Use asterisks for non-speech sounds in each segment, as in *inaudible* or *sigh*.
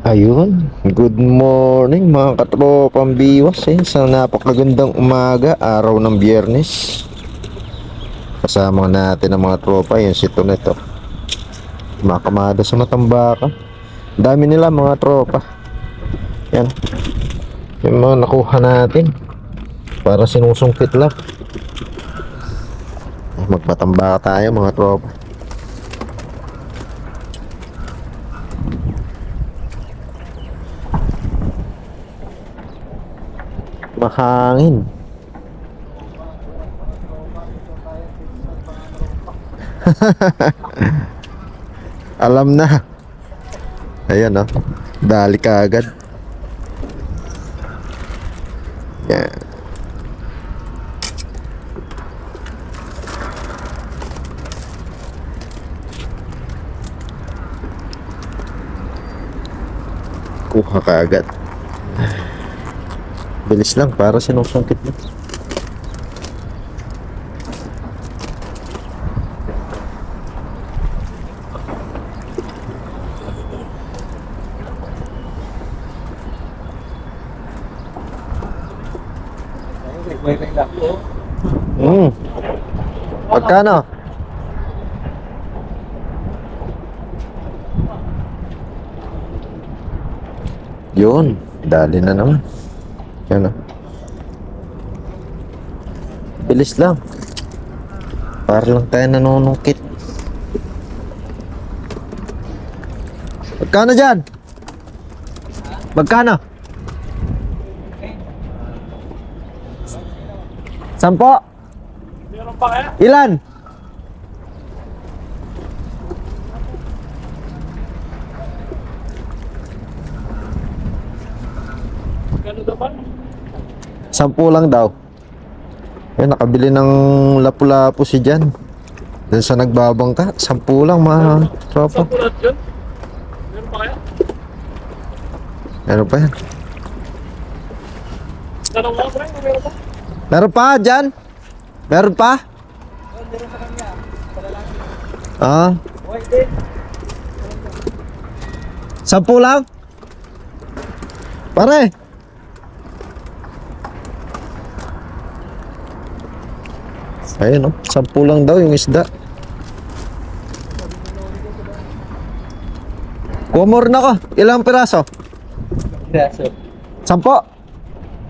Ayun, good morning mga katropang biwas eh, sa napakagandang umaga, araw ng biyernes. Kasama natin ang mga tropa, yung si Toneto. Makamada sa Matambaka. Dami nila mga tropa. Yan. Yung mga nakuha natin. Para sinusungkit lang. Magpatambaka tayo mga tropa. Mahangin. *laughs* Alam na. Ayan oh. Dali ka agad. Yan. Kuha ka agad. Bilis lang para sinusungkit mo. Hmm. Magkano? Yun, dali na naman. Yan o. Bilis lang. Para lang tayo nanunungkit. Magkano dyan? Magkano? Sampo? Meron pa kaya? Ilan? Gano'n naman? Sampu lang daw. Yan, nakabili ng lapu-lapu si Jan. Dun sa nagbabang ka, sampu lang mga tropa. Saan po lahat yun? Meron pa kaya? Meron pa yan. Tanong mo, pre, meron pa? Meron pa, Jan? Meron pa? Ah, Okay, din. sampu lang? Pare! Ayun oh, sampu lang daw yung isda. Kumor na ko. Ilang piraso? Piraso. Sampo?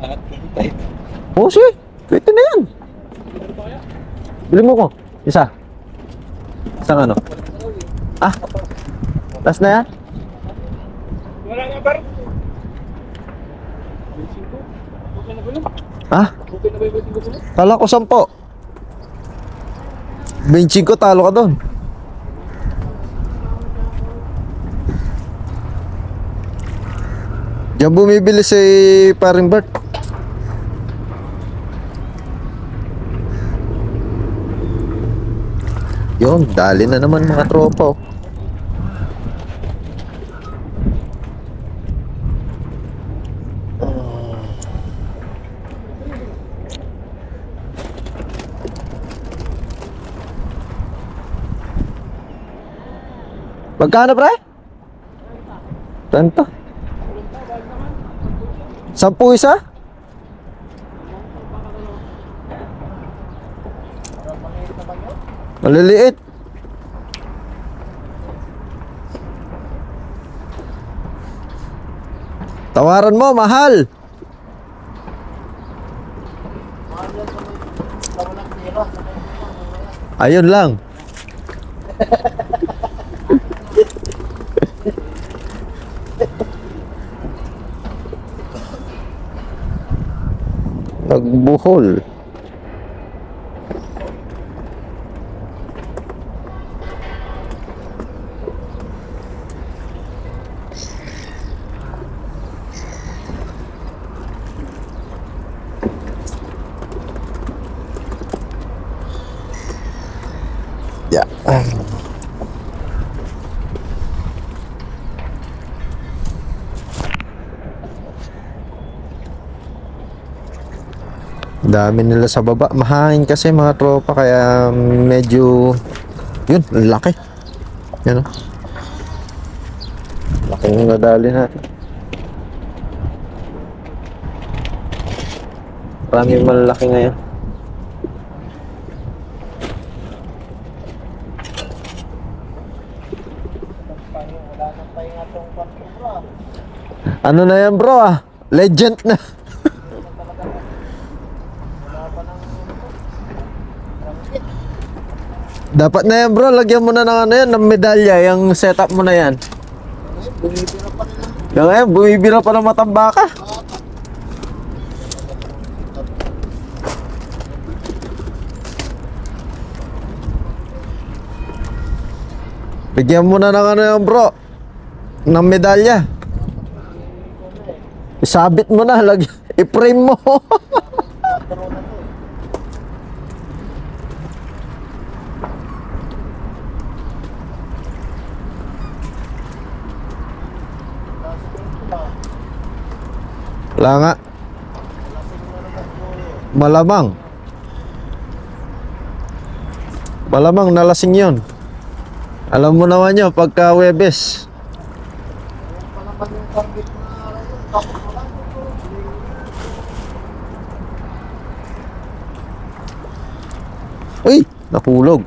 At 25. Oo, sige. Pwede na yan. Bili mo ko. Isa. Isang ano? Ah. Last na yan? Wala nga, par. 25. Okay na ba yun? Ah. Okay na ba yung 25 ko na? Kala ko sampo. 25 talo ka doon. Diyan bumibili si paring Bert. Yun, dali na naman mga tropa. oh. Magkano pre? Tanta. Sampu isa? Maliliit. Tawaran mo, mahal. Ayun lang. *laughs* Nagbuhol. Yeah. Dami nila sa baba. Mahangin kasi mga tropa kaya medyo yun, laki. Yan oh. Laki. Laking nadali natin. Maraming malalaki ngayon. Ano na yan bro ah? Legend na. Dapat na yan bro, lagyan mo na ng ano yan, ng medalya, yung setup mo na yan. Bumibira pa nila. Yung ngayon, bumibira pa ng matambaka. Bigyan mo na ng ano yan bro, ng medalya. Isabit mo na, lag *laughs* i-frame mo. *laughs* Patro na to eh. Wala nga. Malamang. Malamang nalasing yon. Alam mo naman yun, pagka Webes. Uy, nakulog.